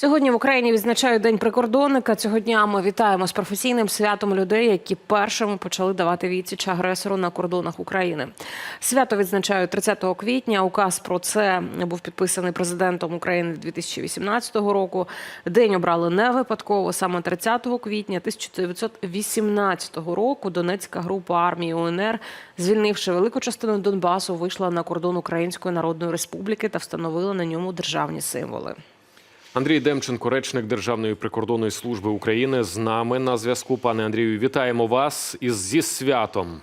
Сьогодні в Україні відзначають День прикордонника. Цього дня ми вітаємо з професійним святом людей, які першими почали давати відсіч агресору на кордонах України. Свято відзначають 30 квітня. Указ про це був підписаний президентом України 2018 року. День обрали не випадково. Саме 30 квітня 1918 року Донецька група армії УНР, звільнивши велику частину Донбасу, вийшла на кордон Української Народної Республіки та встановила на ньому державні символи. Андрій Демченко, речник Державної прикордонної служби України, з нами на зв'язку. Пане Андрію, вітаємо вас із зі святом.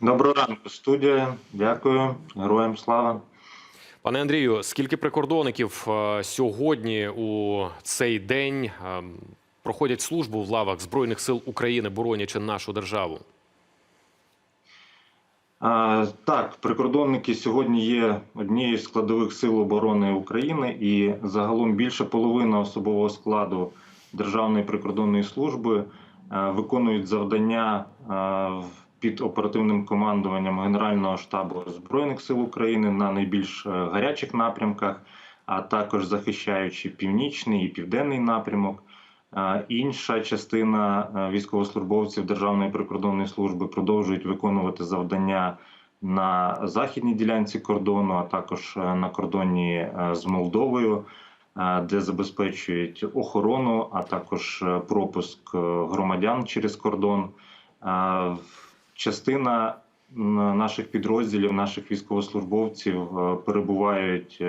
Доброго ранку, студія. Дякую, героям слава. Пане Андрію, скільки прикордонників е, сьогодні у цей день е, проходять службу в лавах Збройних сил України, боронячи нашу державу? Так, прикордонники сьогодні є однією з складових сил оборони України, і загалом більше половини особового складу Державної прикордонної служби е, виконують завдання е, під оперативним командуванням Генерального штабу Збройних сил України на найбільш е, гарячих напрямках, а також захищаючи північний і південний напрямок. Інша частина е, військовослужбовців Державної прикордонної служби продовжують виконувати завдання на західній ділянці кордону, а також е, на кордоні е, з Молдовою, де забезпечують охорону, а також пропуск громадян через кордон. Частина наших підрозділів, наших військовослужбовців перебувають,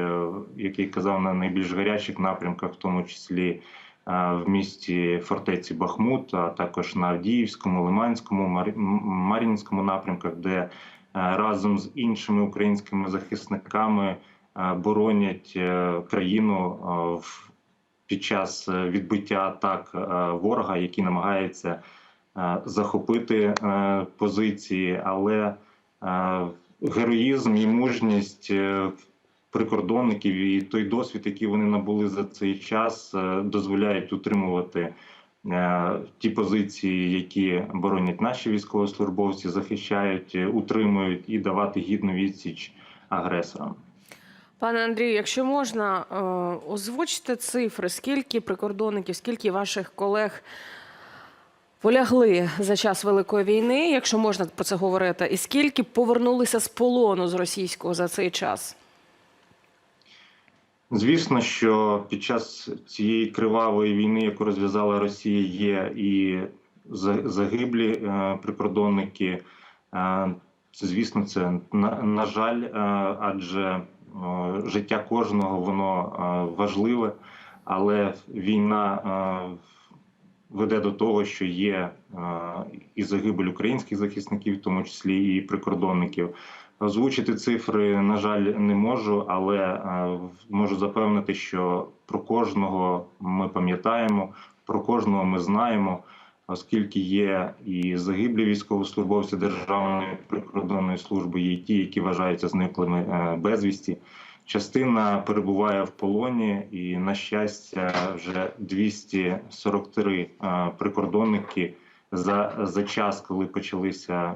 як я казав, на найбільш гарячих напрямках, в тому числі в місті фортеці Бахмут, а також на Авдіївському, Лиманському, Мар'їнському напрямках, де е, разом з іншими українськими захисниками е, боронять е, країну е, в- під час е, відбиття атак е, ворога, який намагається е, захопити е, позиції, але е, героїзм і мужність е, прикордонників і той досвід, який вони набули за цей час, е, дозволяють утримувати е, ті позиції, які боронять наші військовослужбовці, захищають, е, утримують і давати гідну відсіч агресорам. Пане Андрію, якщо можна, озвучте цифри, скільки прикордонників, скільки ваших колег полягли за час Великої війни, якщо можна про це говорити, і скільки повернулися з полону з російського за цей час? Звісно, що під час цієї кривавої війни, яку розв'язала Росія, є і за- загиблі е, прикордонники. Е, Це, звісно, це на, жаль, е, адже життя кожного воно важливе, але війна веде до того, що є і загибель українських захисників, в тому числі і прикордонників. Озвучити цифри, на жаль, не можу, але е, можу запевнити, що про кожного ми пам'ятаємо, про кожного ми знаємо, оскільки є і загиблі військовослужбовці Державної прикордонної служби, є ті, які вважаються зниклими е, безвісті. Частина перебуває в полоні, і на щастя, вже 243 е, прикордонники за, за час, коли почалися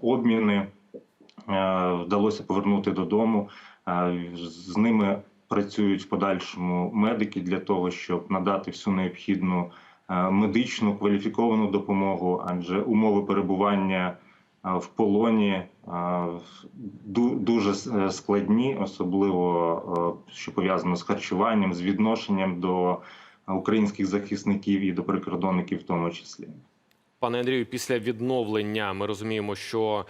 обміни вдалося повернути додому. Е, З ними працюють в подальшому медики для того, щоб надати всю необхідну е, медичну кваліфіковану допомогу, адже умови перебування е, в полоні е, дуже е, складні, особливо е, що пов'язано з харчуванням, з відношенням до українських захисників і до прикордонників, в тому числі. Пане Андрію, після відновлення ми розуміємо, що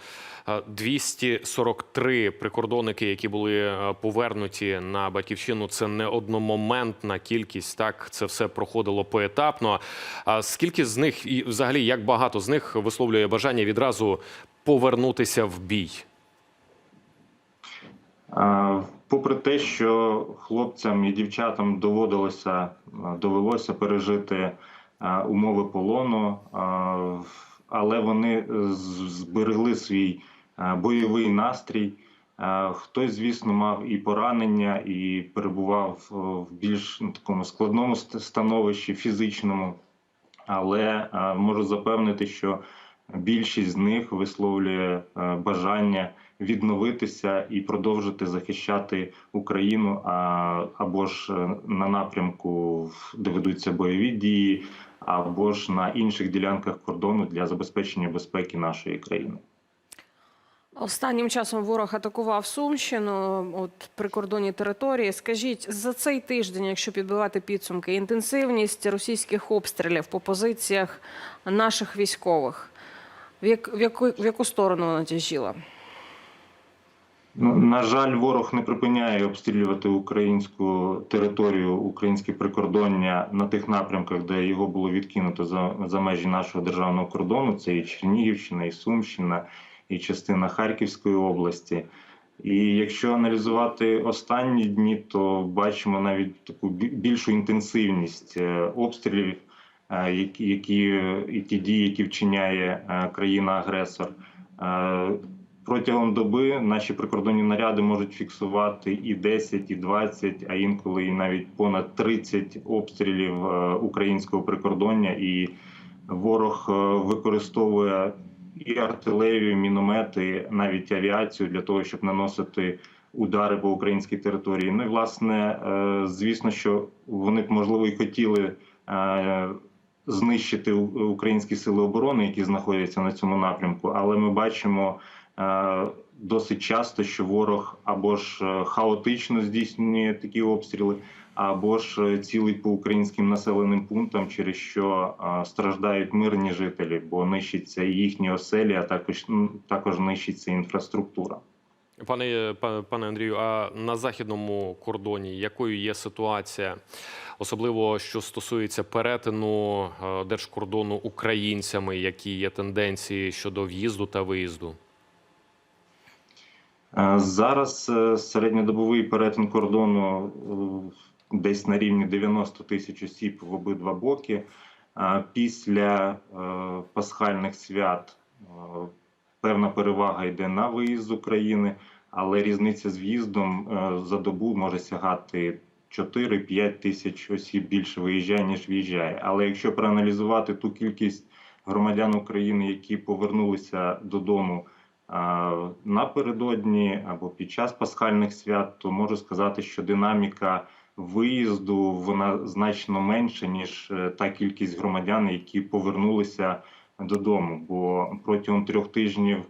е, 243 прикордонники, які були е, повернуті на батьківщину, це не одномоментна кількість. Так це все проходило поетапно. А скільки з них і взагалі як багато з них висловлює бажання відразу повернутися в бій? Е, Попри те, що хлопцям і дівчатам доводилося е, довелося пережити е, умови полону, е, але вони зберегли свій е, бойовий настрій. Е, Хтось, звісно, мав і поранення, і перебував е, в більш ну, такому складному становищі фізичному. Але е, можу запевнити, що більшість з них висловлює е, бажання відновитися і продовжити захищати Україну, а, або ж е, на напрямку, де ведуться бойові дії, або ж на інших ділянках кордону для забезпечення безпеки нашої країни. Останнім часом ворог атакував Сумщину, от прикордонні території. Скажіть, за цей тиждень, якщо підбивати підсумки, інтенсивність російських обстрілів по позиціях наших військових, в, як, в, яку, в яку сторону вона тяжіла? Ну, на жаль, ворог не припиняє обстрілювати українську територію, українське прикордоння на тих напрямках, де його було відкинуто за, за межі нашого державного кордону. Це і Чернігівщина, і Сумщина, і частина Харківської області. І якщо аналізувати останні дні, то бачимо навіть таку більшу інтенсивність е, обстрілів, е, які, і ті дії, які вчиняє е, країна-агресор. Протягом доби наші прикордонні наряди можуть фіксувати і 10, і 20, а інколи і навіть понад 30 обстрілів е, українського прикордоння. І ворог е, використовує і артилерію, і міномети, навіть авіацію для того, щоб наносити удари по українській території. Ну і власне, е, звісно, що вони б можливо і хотіли. Знищити українські сили оборони, які знаходяться на цьому напрямку, але ми бачимо досить часто, що ворог або ж е, хаотично здійснює такі обстріли, або ж е, цілить по українським населеним пунктам, через що е, страждають мирні жителі, бо нищиться їхні оселі, а також також нищиться інфраструктура. Пане па- пане Андрію, а на західному кордоні якою є ситуація, особливо що стосується перетину е, держкордону українцями, які є тенденції щодо в'їзду та виїзду? Зараз е, середньодобовий перетин кордону е, десь на рівні 90 тисяч осіб в обидва боки. Після е, пасхальних свят певна перевага йде на виїзд з України, але різниця з в'їздом за добу може сягати 4-5 тисяч осіб більше виїжджає, ніж в'їжджає. Але якщо проаналізувати ту кількість громадян України, які повернулися додому напередодні або під час пасхальних свят, то можу сказати, що динаміка виїзду вона значно менша, ніж е, та кількість громадян, які повернулися додому. Бо протягом трьох тижнів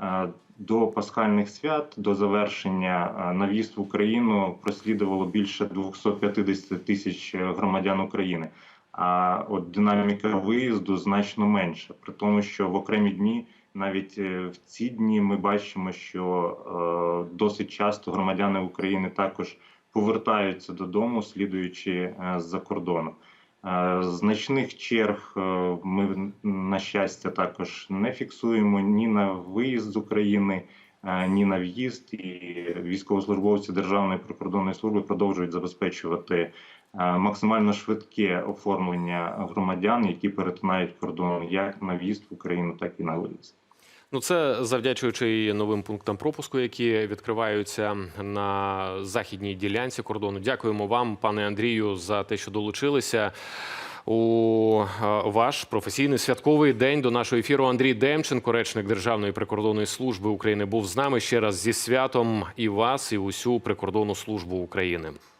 е, до пасхальних свят, до завершення е, на в Україну прослідувало більше 250 тисяч громадян України. А от динаміка виїзду значно менша, при тому, що в окремі дні навіть е, в ці дні ми бачимо, що е, досить часто громадяни України також повертаються додому, слідуючи е, з-за кордону. Значних черг ми, на щастя, також не фіксуємо ні на виїзд з України, ні на в'їзд. І військовослужбовці Державної прикордонної служби продовжують забезпечувати максимально швидке оформлення громадян, які перетинають кордон як на в'їзд в Україну, так і на виїзд. Ну, це завдячуючи і новим пунктам пропуску, які відкриваються на західній ділянці кордону. Дякуємо вам, пане Андрію, за те, що долучилися. У е, ваш професійний святковий день до нашого ефіру Андрій Демченко, речник Державної прикордонної служби України, був з нами ще раз зі святом і вас, і усю прикордонну службу України.